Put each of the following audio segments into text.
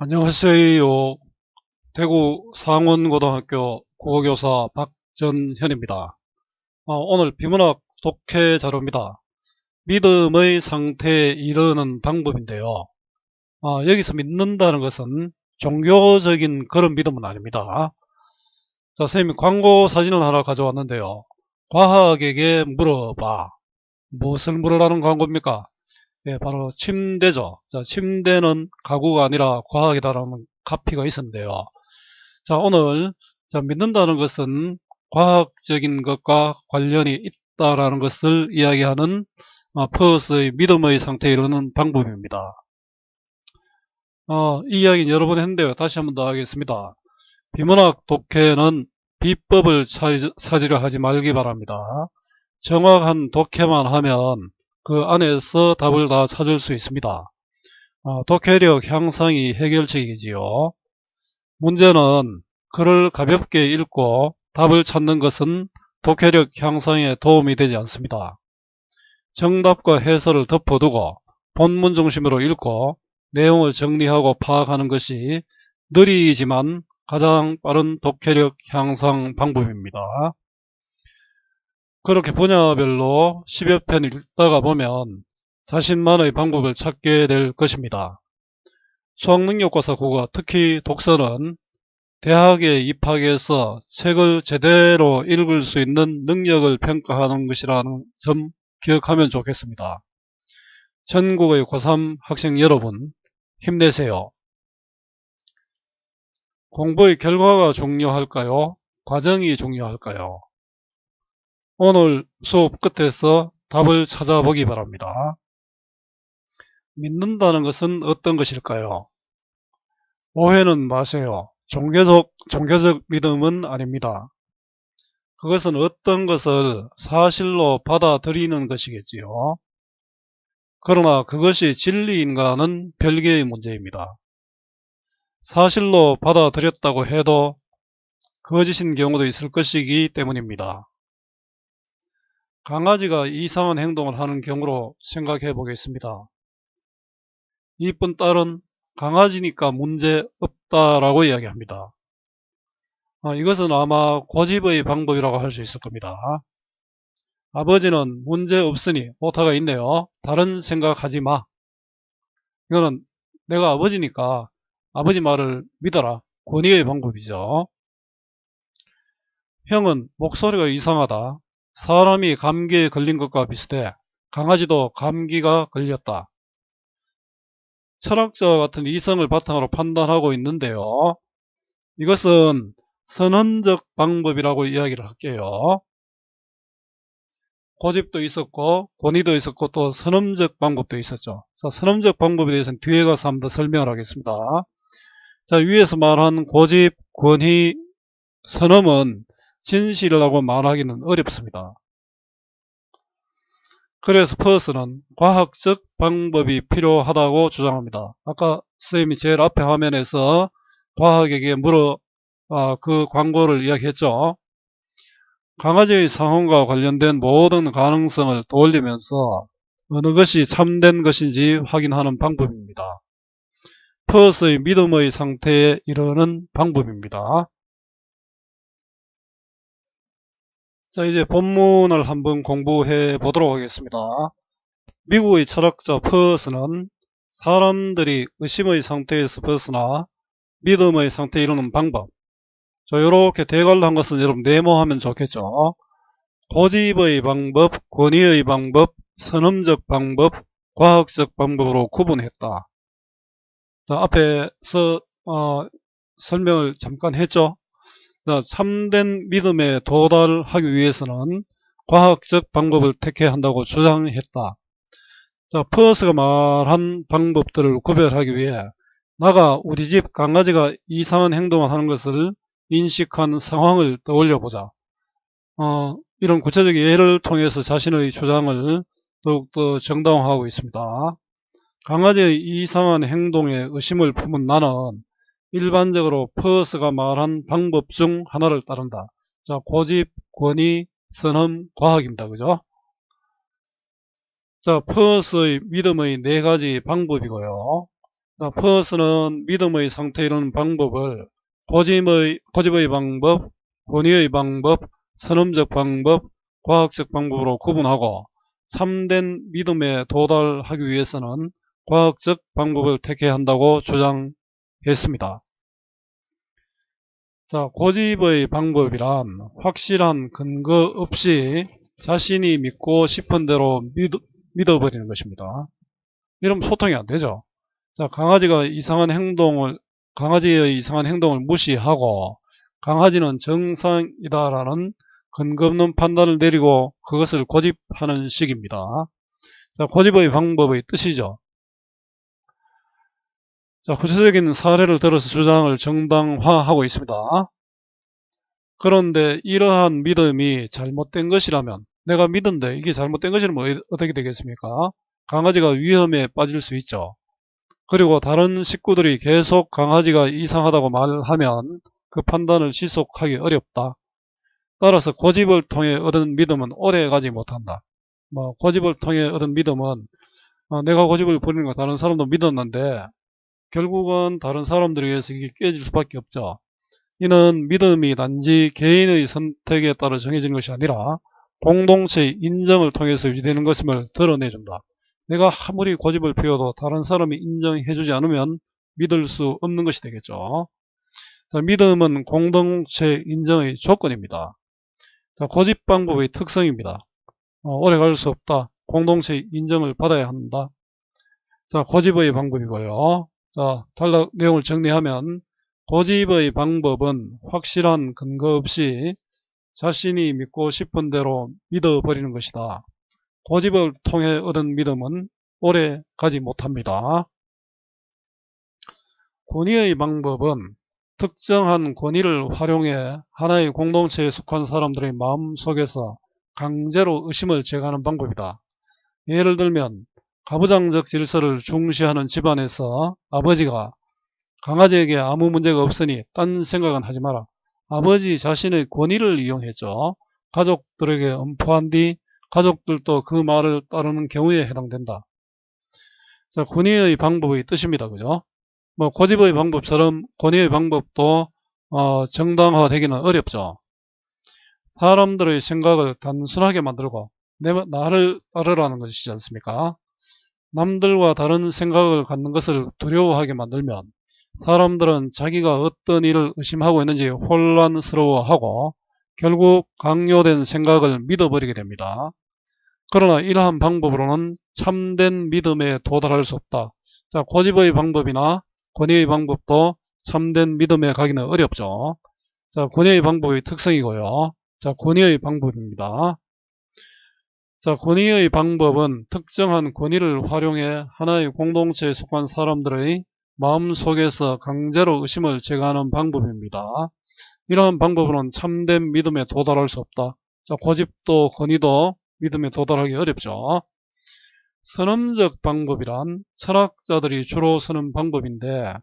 안녕하세요. 대구 상원고등학교 국어교사 박전현입니다. 어, 오늘 비문학 독해 자료입니다. 믿음의 상태에 이르는 방법인데요. 어, 여기서 믿는다는 것은 종교적인 그런 믿음은 아닙니다. 자, 선생님이 광고 사진을 하나 가져왔는데요. 과학에게 물어봐. 무엇을 물으라는 광고입니까? 예, 바로 침대죠. 자, 침대는 가구가 아니라 과학이다라는 카피가 있었는데요. 자, 오늘 자, 믿는다는 것은 과학적인 것과 관련이 있다라는 것을 이야기하는 어, 퍼스의 믿음의 상태에 이르는 방법입니다. 어, 이 이야기는 여러 번 했는데요. 다시 한 번 더 하겠습니다. 비문학 독해는 비법을 찾- 찾으려 하지 말기 바랍니다. 정확한 독해만 하면 그 안에서 답을 다 찾을 수 있습니다. 어, 독해력 향상이 해결책이지요. 문제는 글을 가볍게 읽고 답을 찾는 것은 독해력 향상에 도움이 되지 않습니다. 정답과 해설을 덮어두고 본문 중심으로 읽고 내용을 정리하고 파악하는 것이 느리지만 가장 빠른 독해력 향상 방법입니다. 그렇게 분야별로 10여 편 읽다가 보면 자신만의 방법을 찾게 될 것입니다. 수학능력고사 국어, 특히 독서는 대학에 입학해서 책을 제대로 읽을 수 있는 능력을 평가하는 것이라는 점 기억하면 좋겠습니다. 전국의 고3 학생 여러분, 힘내세요. 공부의 결과가 중요할까요? 과정이 중요할까요? 오늘 수업 끝에서 답을 찾아보기 바랍니다. 믿는다는 것은 어떤 것일까요? 오해는 마세요. 종교적, 종교적 믿음은 아닙니다. 그것은 어떤 것을 사실로 받아들이는 것이겠지요. 그러나 그것이 진리인가는 별개의 문제입니다. 사실로 받아들였다고 해도 거짓인 경우도 있을 것이기 때문입니다. 강아지가 이상한 행동을 하는 경우로 생각해 보겠습니다. 이쁜 딸은 강아지니까 문제 없다라고 이야기합니다. 아, 이것은 아마 고집의 방법이라고 할 수 있을 겁니다. 아버지는 문제 없으니 오타가 있네요. 다른 생각하지 마. 이거는 내가 아버지니까 아버지 말을 믿어라. 권위의 방법이죠. 형은 목소리가 이상하다. 사람이 감기에 걸린 것과 비슷해. 강아지도 감기가 걸렸다. 철학자와 같은 이성을 바탕으로 판단하고 있는데요. 이것은 선언적 방법이라고 이야기를 할게요. 고집도 있었고 권위도 있었고 또 선언적 방법도 있었죠. 자, 선언적 방법에 대해서는 뒤에 가서 한번 더 설명을 하겠습니다. 자, 위에서 말한 고집, 권위, 선언은 진실이라고 말하기는 어렵습니다. 그래서 퍼스는 과학적 방법이 필요하다고 주장합니다. 아까 선생님이 제일 앞에 화면에서 과학에게 물어 아, 그 광고를 이야기했죠. 강아지의 상황과 관련된 모든 가능성을 떠올리면서 어느 것이 참된 것인지 확인하는 방법입니다. 퍼스의 믿음의 상태에 이르는 방법입니다. 자, 이제 본문을 한번 공부해 보도록 하겠습니다. 미국의 철학자 퍼스는 사람들이 의심의 상태에서 벗어나 믿음의 상태에 이르는 방법. 자, 요렇게 대괄로 한 것은 여러분 네모하면 좋겠죠. 고집의 방법, 권위의 방법, 선험적 방법, 과학적 방법으로 구분했다. 자, 앞에서 어, 설명을 잠깐 했죠. 자, 참된 믿음에 도달하기 위해서는 과학적 방법을 택해야 한다고 주장했다. 자, 퍼스가 말한 방법들을 구별하기 위해 나가 우리 집 강아지가 이상한 행동을 하는 것을 인식한 상황을 떠올려 보자. 어, 이런 구체적인 예를 통해서 자신의 주장을 더욱더 정당화하고 있습니다. 강아지의 이상한 행동에 의심을 품은 나는 일반적으로 퍼스가 말한 방법 중 하나를 따른다. 자, 고집, 권위, 선험, 과학입니다. 그죠? 자, 퍼스의 믿음의 네 가지 방법이고요. 자, 퍼스는 믿음의 상태에 이르는 방법을 고집의, 고집의 방법, 권위의 방법, 선험적 방법, 과학적 방법으로 구분하고 참된 믿음에 도달하기 위해서는 과학적 방법을 택해야 한다고 주장 했습니다. 자, 고집의 방법이란 확실한 근거 없이 자신이 믿고 싶은 대로 믿, 믿어버리는 것입니다. 이러면 소통이 안 되죠. 자, 강아지가 이상한 행동을, 강아지의 이상한 행동을 무시하고 강아지는 정상이다라는 근거 없는 판단을 내리고 그것을 고집하는 식입니다. 자, 고집의 방법의 뜻이죠. 자, 구체적인 사례를 들어서 주장을 정당화하고 있습니다. 그런데 이러한 믿음이 잘못된 것이라면 내가 믿은데 이게 잘못된 것이라면 어떻게 되겠습니까? 강아지가 위험에 빠질 수 있죠. 그리고 다른 식구들이 계속 강아지가 이상하다고 말하면 그 판단을 지속하기 어렵다. 따라서 고집을 통해 얻은 믿음은 오래 가지 못한다. 뭐 고집을 통해 얻은 믿음은 어, 내가 고집을 부리는 거 다른 사람도 믿었는데 결국은 다른 사람들에 의해서 이게 깨질 수밖에 없죠. 이는 믿음이 단지 개인의 선택에 따라 정해지는 것이 아니라 공동체의 인정을 통해서 유지되는 것임을 드러내준다. 내가 아무리 고집을 피워도 다른 사람이 인정해주지 않으면 믿을 수 없는 것이 되겠죠. 자, 믿음은 공동체 인정의 조건입니다. 자, 고집 방법의 특성입니다. 어, 오래 갈 수 없다. 공동체 인정을 받아야 한다. 자, 고집의 방법이고요. 자, 단락 내용을 정리하면 고집의 방법은 확실한 근거 없이 자신이 믿고 싶은 대로 믿어버리는 것이다. 고집을 통해 얻은 믿음은 오래 가지 못합니다. 권위의 방법은 특정한 권위를 활용해 하나의 공동체에 속한 사람들의 마음 속에서 강제로 의심을 제거하는 방법이다. 예를 들면 가부장적 질서를 중시하는 집안에서 아버지가 강아지에게 아무 문제가 없으니 딴 생각은 하지 마라. 아버지 자신의 권위를 이용했죠. 가족들에게 엄포한 뒤 가족들도 그 말을 따르는 경우에 해당된다. 자, 권위의 방법의 뜻입니다. 그죠? 뭐 고집의 방법처럼 권위의 방법도 어, 정당화되기는 어렵죠. 사람들의 생각을 단순하게 만들고 내, 나를 따르라는 것이지 않습니까? 남들과 다른 생각을 갖는 것을 두려워하게 만들면 사람들은 자기가 어떤 일을 의심하고 있는지 혼란스러워하고 결국 강요된 생각을 믿어버리게 됩니다. 그러나 이러한 방법으로는 참된 믿음에 도달할 수 없다. 자, 고집의 방법이나 권위의 방법도 참된 믿음에 가기는 어렵죠. 자, 권위의 방법의 특성이고요. 자, 권위의 방법입니다. 자, 권위의 방법은 특정한 권위를 활용해 하나의 공동체에 속한 사람들의 마음속에서 강제로 의심을 제거하는 방법입니다. 이러한 방법으로는 참된 믿음에 도달할 수 없다. 자, 고집도 권위도 믿음에 도달하기 어렵죠. 선험적 방법이란 철학자들이 주로 쓰는 방법인데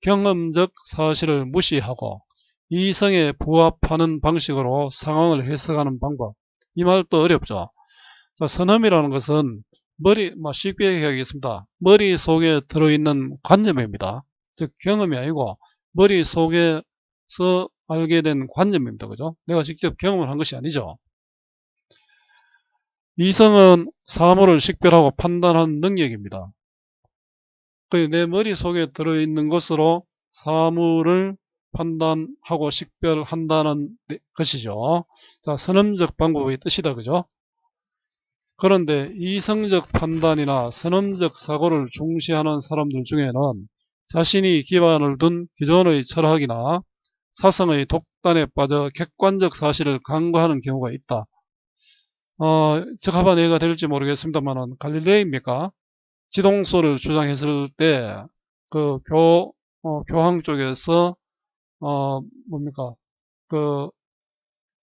경험적 사실을 무시하고 이성에 부합하는 방식으로 상황을 해석하는 방법. 이 말도 어렵죠. 자, 선험이라는 것은 머리, 뭐 쉽게 얘기하겠습니다. 머릿속에 들어있는 관념입니다. 즉, 경험이 아니고 머릿속에서 알게 된 관념입니다. 그죠? 내가 직접 경험을 한 것이 아니죠. 이성은 사물을 식별하고 판단하는 능력입니다. 내 머릿속에 들어있는 것으로 사물을 판단하고 식별한다는 것이죠. 자, 선험적 방법의 뜻이다. 그죠? 그런데 이성적 판단이나 선험적 사고를 중시하는 사람들 중에는 자신이 기반을 둔 기존의 철학이나 사성의 독단에 빠져 객관적 사실을 간과하는 경우가 있다. 어, 적합한 예가 될지 모르겠습니다만 갈릴레이입니까? 지동소를 주장했을 때 그 교, 어, 교황 쪽에서 어, 뭡니까? 그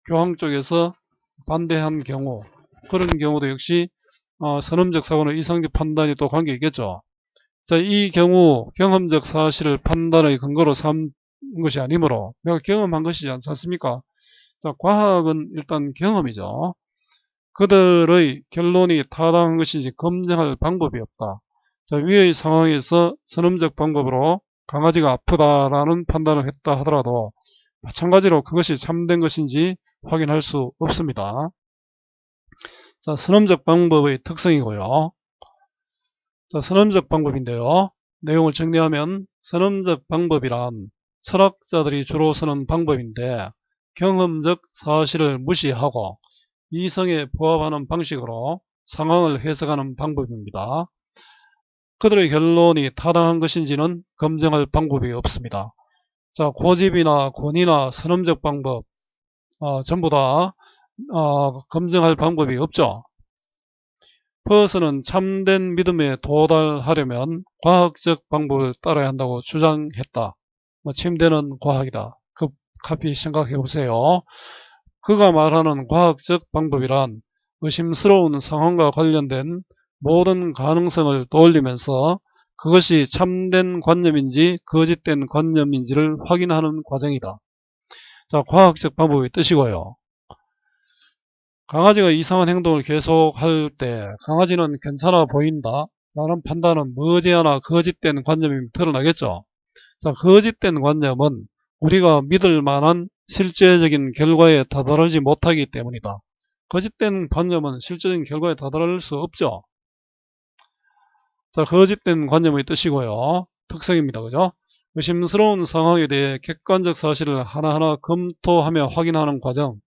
교황 쪽에서 반대한 경우 그런 경우도 역시 어, 선험적 사고는 이성적 판단이 또 관계 있겠죠. 자, 이 경우 경험적 사실을 판단의 근거로 삼은 것이 아니므로 내가 경험한 것이지 않습니까? 자, 과학은 일단 경험이죠. 그들의 결론이 타당한 것인지 검증할 방법이 없다. 자, 위의 상황에서 선험적 방법으로 강아지가 아프다라는 판단을 했다 하더라도 마찬가지로 그것이 참된 것인지 확인할 수 없습니다. 자, 선험적 방법의 특성이고요. 자, 선험적 방법인데요. 내용을 정리하면 선험적 방법이란 철학자들이 주로 쓰는 방법인데 경험적 사실을 무시하고 이성에 부합하는 방식으로 상황을 해석하는 방법입니다. 그들의 결론이 타당한 것인지는 검증할 방법이 없습니다. 자, 고집이나 권위나 선험적 방법 어, 전부 다 어, 검증할 방법이 없죠. 퍼스는 참된 믿음에 도달하려면 과학적 방법을 따라야 한다고 주장했다. 뭐 침대는 과학이다. 그 카피 생각해 보세요. 그가 말하는 과학적 방법이란 의심스러운 상황과 관련된 모든 가능성을 떠올리면서 그것이 참된 관념인지 거짓된 관념인지를 확인하는 과정이다. 자, 과학적 방법의 뜻이고요. 강아지가 이상한 행동을 계속할 때 강아지는 괜찮아 보인다 라는 판단은 머지않아 거짓된 관념이 드러나겠죠. 자, 거짓된 관념은 우리가 믿을 만한 실제적인 결과에 다다르지 못하기 때문이다. 거짓된 관념은 실제적인 결과에 다다를 수 없죠. 자, 거짓된 관념의 뜻이고요. 특성입니다. 그죠? 의심스러운 상황에 대해 객관적 사실을 하나하나 검토하며 확인하는 과정,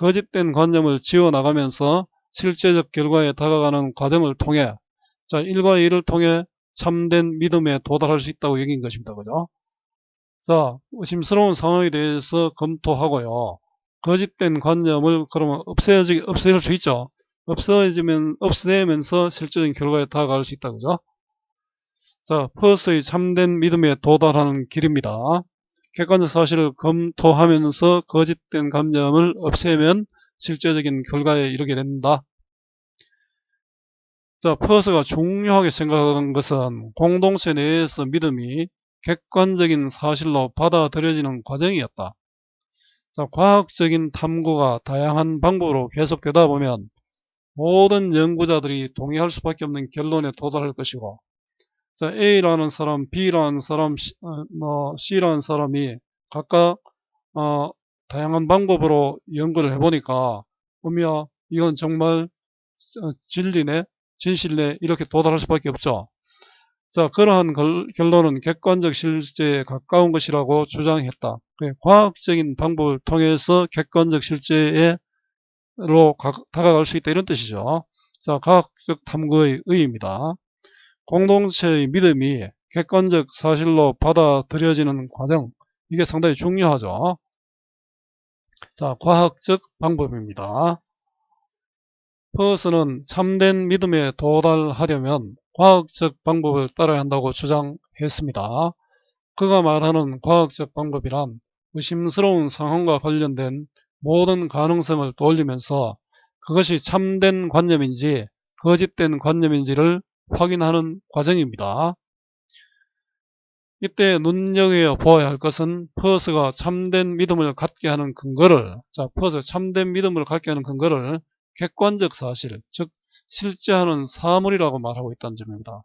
거짓된 관념을 지워나가면서 실제적 결과에 다가가는 과정을 통해 자, 일과 일을 통해 참된 믿음에 도달할 수 있다고 여긴 것입니다. 그죠? 자, 의심스러운 상황에 대해서 검토하고요. 거짓된 관념을 그러면 없애지, 없앨 수 있죠. 없어지면, 없애면서 실제적인 결과에 다가갈 수 있다. 그죠? 자, 퍼스의 참된 믿음에 도달하는 길입니다. 객관적 사실을 검토하면서 거짓된 감정을 없애면 실제적인 결과에 이르게 된다. 자, 퍼스가 중요하게 생각한 것은 공동체 내에서 믿음이 객관적인 사실로 받아들여지는 과정이었다. 자, 과학적인 탐구가 다양한 방법으로 계속되다 보면 모든 연구자들이 동의할 수밖에 없는 결론에 도달할 것이고 자, A라는 사람, B라는 사람, 어, 뭐 C라는 사람이 각각 어, 다양한 방법으로 연구를 해보니까 보면 이건 정말 어, 진리네, 진실네 이렇게 도달할 수밖에 없죠. 자, 그러한 결론은 객관적 실제에 가까운 것이라고 주장했다. 과학적인 방법을 통해서 객관적 실제로 다가갈 수 있다 이런 뜻이죠. 자, 과학적 탐구의 의의입니다. 공동체의 믿음이 객관적 사실로 받아들여지는 과정 이게 상당히 중요하죠. 자, 과학적 방법입니다. 퍼스는 참된 믿음에 도달하려면 과학적 방법을 따라야 한다고 주장했습니다. 그가 말하는 과학적 방법이란 의심스러운 상황과 관련된 모든 가능성을 떠올리면서 그것이 참된 관념인지 거짓된 관념인지를 확인하는 과정입니다. 이때 눈여겨 보아야 할 것은 퍼스가 참된 믿음을 갖게 하는 근거를 자 퍼스 참된 믿음을 갖게 하는 근거를 객관적 사실 즉 실제하는 사물이라고 말하고 있다는 점입니다.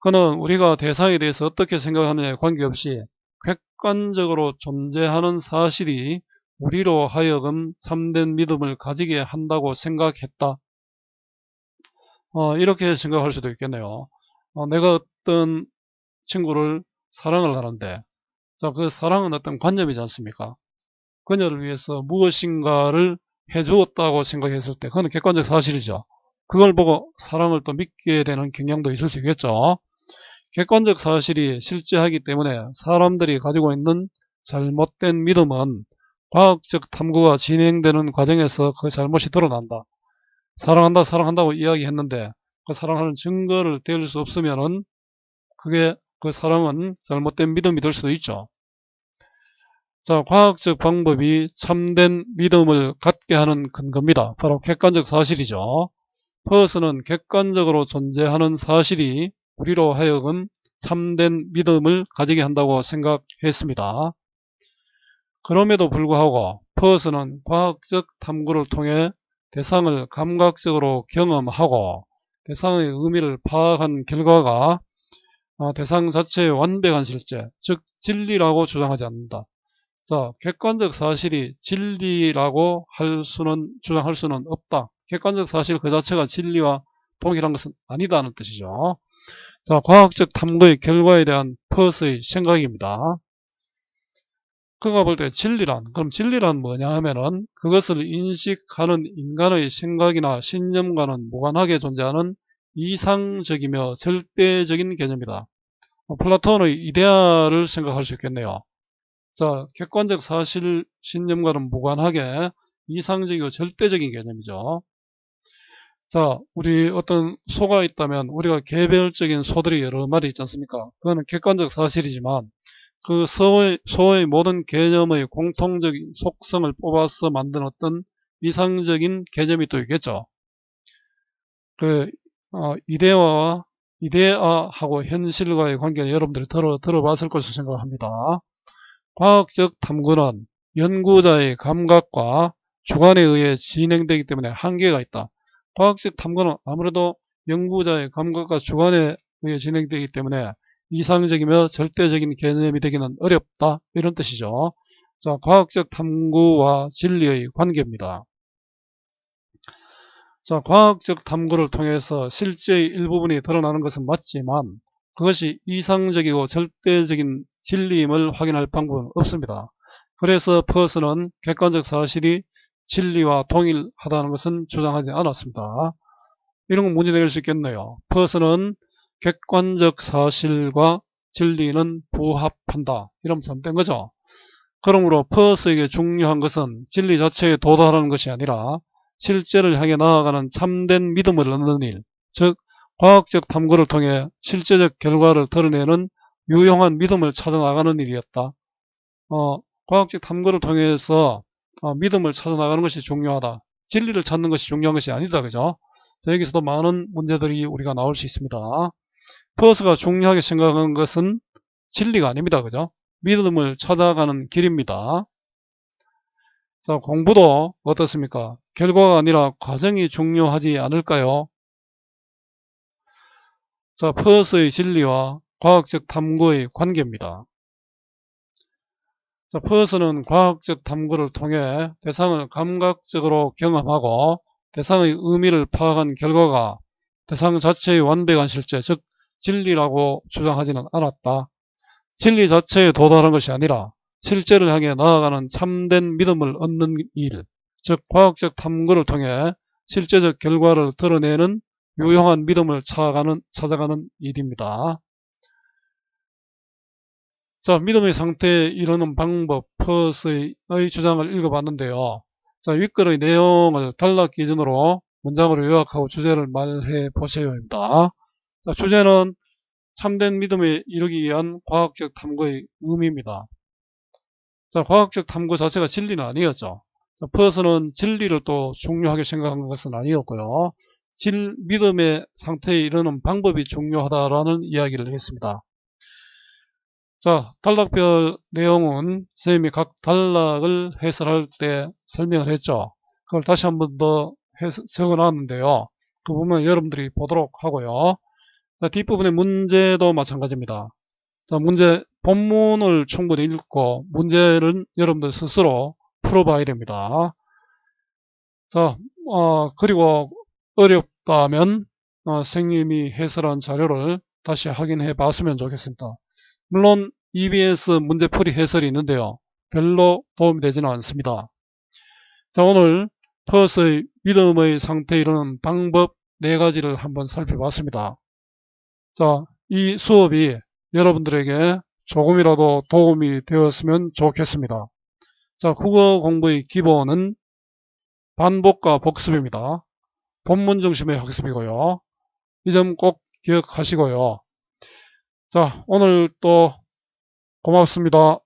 그는 우리가 대상에 대해서 어떻게 생각하느냐에 관계없이 객관적으로 존재하는 사실이 우리로 하여금 참된 믿음을 가지게 한다고 생각했다. 어, 이렇게 생각할 수도 있겠네요. 어, 내가 어떤 친구를 사랑을 하는데 자, 그 사랑은 어떤 관념이지 않습니까? 그녀를 위해서 무엇인가를 해주었다고 생각했을 때 그건 객관적 사실이죠. 그걸 보고 사랑을 또 믿게 되는 경향도 있을 수 있겠죠. 객관적 사실이 실제하기 때문에 사람들이 가지고 있는 잘못된 믿음은 과학적 탐구가 진행되는 과정에서 그 잘못이 드러난다. 사랑한다 사랑한다고 이야기했는데 그 사랑하는 증거를 대줄 수 없으면은 그게 그 사랑은 잘못된 믿음이 될 수도 있죠. 자, 과학적 방법이 참된 믿음을 갖게 하는 근거입니다. 바로 객관적 사실이죠. 퍼스는 객관적으로 존재하는 사실이 우리로 하여금 참된 믿음을 가지게 한다고 생각했습니다. 그럼에도 불구하고 퍼스는 과학적 탐구를 통해 대상을 감각적으로 경험하고 대상의 의미를 파악한 결과가 어, 대상 자체의 완벽한 실제, 즉 진리라고 주장하지 않는다. 자, 객관적 사실이 진리라고 할 수는 주장할 수는 없다. 객관적 사실 그 자체가 진리와 동일한 것은 아니다는 뜻이죠. 자, 과학적 탐구의 결과에 대한 퍼스의 생각입니다. 그가 볼 때 진리란, 그럼 진리란 뭐냐 하면은 그것을 인식하는 인간의 생각이나 신념과는 무관하게 존재하는 이상적이며 절대적인 개념이다. 어, 플라톤의 이데아를 생각할 수 있겠네요. 자, 객관적 사실 신념과는 무관하게 이상적이고 절대적인 개념이죠. 자, 우리 어떤 소가 있다면 우리가 개별적인 소들이 여러 마리 있지 않습니까? 그거는 객관적 사실이지만 그 소의, 소의 모든 개념의 공통적인 속성을 뽑아서 만든 어떤 이상적인 개념이 또 있겠죠. 그 어, 이데아와 이데아하고 현실과의 관계는 여러분들이 들어, 들어봤을 것으로 생각합니다. 과학적 탐구는 연구자의 감각과 주관에 의해 진행되기 때문에 한계가 있다. 과학적 탐구는 아무래도 연구자의 감각과 주관에 의해 진행되기 때문에 이상적이며 절대적인 개념이 되기는 어렵다 이런 뜻이죠. 자, 과학적 탐구와 진리의 관계입니다. 자, 과학적 탐구를 통해서 실제의 일부분이 드러나는 것은 맞지만 그것이 이상적이고 절대적인 진리임을 확인할 방법은 없습니다. 그래서 퍼스는 객관적 사실이 진리와 동일하다는 것은 주장하지 않았습니다. 이런 건 문제 낼수 있겠네요. 퍼스는 객관적 사실과 진리는 부합한다. 이러면 잘못된 거죠. 그러므로 퍼스에게 중요한 것은 진리 자체에 도달하는 것이 아니라 실제를 향해 나아가는 참된 믿음을 얻는 일, 즉 과학적 탐구를 통해 실제적 결과를 드러내는 유용한 믿음을 찾아나가는 일이었다. 어, 과학적 탐구를 통해서 어, 믿음을 찾아나가는 것이 중요하다. 진리를 찾는 것이 중요한 것이 아니다. 그죠? 자, 여기서도 많은 문제들이 우리가 나올 수 있습니다. 퍼스가 중요하게 생각하는 것은 진리가 아닙니다. 그죠? 믿음을 찾아가는 길입니다. 자, 공부도 어떻습니까? 결과가 아니라 과정이 중요하지 않을까요? 자, 퍼스의 진리와 과학적 탐구의 관계입니다. 자, 퍼스는 과학적 탐구를 통해 대상을 감각적으로 경험하고 대상의 의미를 파악한 결과가 대상 자체의 완벽한 실제, 즉 진리라고 주장하지는 않았다. 진리 자체에 도달한 것이 아니라 실제를 향해 나아가는 참된 믿음을 얻는 일, 즉 과학적 탐구를 통해 실제적 결과를 드러내는 유용한 믿음을 찾아가는, 찾아가는 일입니다. 자, 믿음의 상태에 이르는 방법, 퍼스의 주장을 읽어봤는데요. 자, 윗글의 내용을 단락 기준으로 문장으로 요약하고 주제를 말해 보세요 입니다. 자, 주제는 참된 믿음에 이르기 위한 과학적 탐구의 의미입니다. 자, 과학적 탐구 자체가 진리는 아니었죠. 자, 퍼스는 진리를 또 중요하게 생각한 것은 아니었고요. 질, 믿음의 상태에 이르는 방법이 중요하다라는 이야기를 했습니다. 자, 단락별 내용은 선생님이 각 단락을 해설할 때 설명을 했죠. 그걸 다시 한 번 더 적어 놨는데요. 그 부분 여러분들이 보도록 하고요. 자, 뒷부분의 문제도 마찬가지입니다. 자, 문제, 본문을 충분히 읽고 문제를 여러분들 스스로 풀어봐야 됩니다. 자, 어, 그리고 어렵다면 어, 선생님이 해설한 자료를 다시 확인해 봤으면 좋겠습니다. 물론 EBS 문제풀이 해설이 있는데요. 별로 도움이 되지는 않습니다. 자, 오늘 퍼스의 믿음의 상태에 이르는 방법 네 가지를 한번 살펴봤습니다. 자, 이 수업이 여러분들에게 조금이라도 도움이 되었으면 좋겠습니다. 자, 국어 공부의 기본은 반복과 복습입니다. 본문 중심의 학습이고요. 이 점 꼭 기억하시고요. 자, 오늘 또 고맙습니다.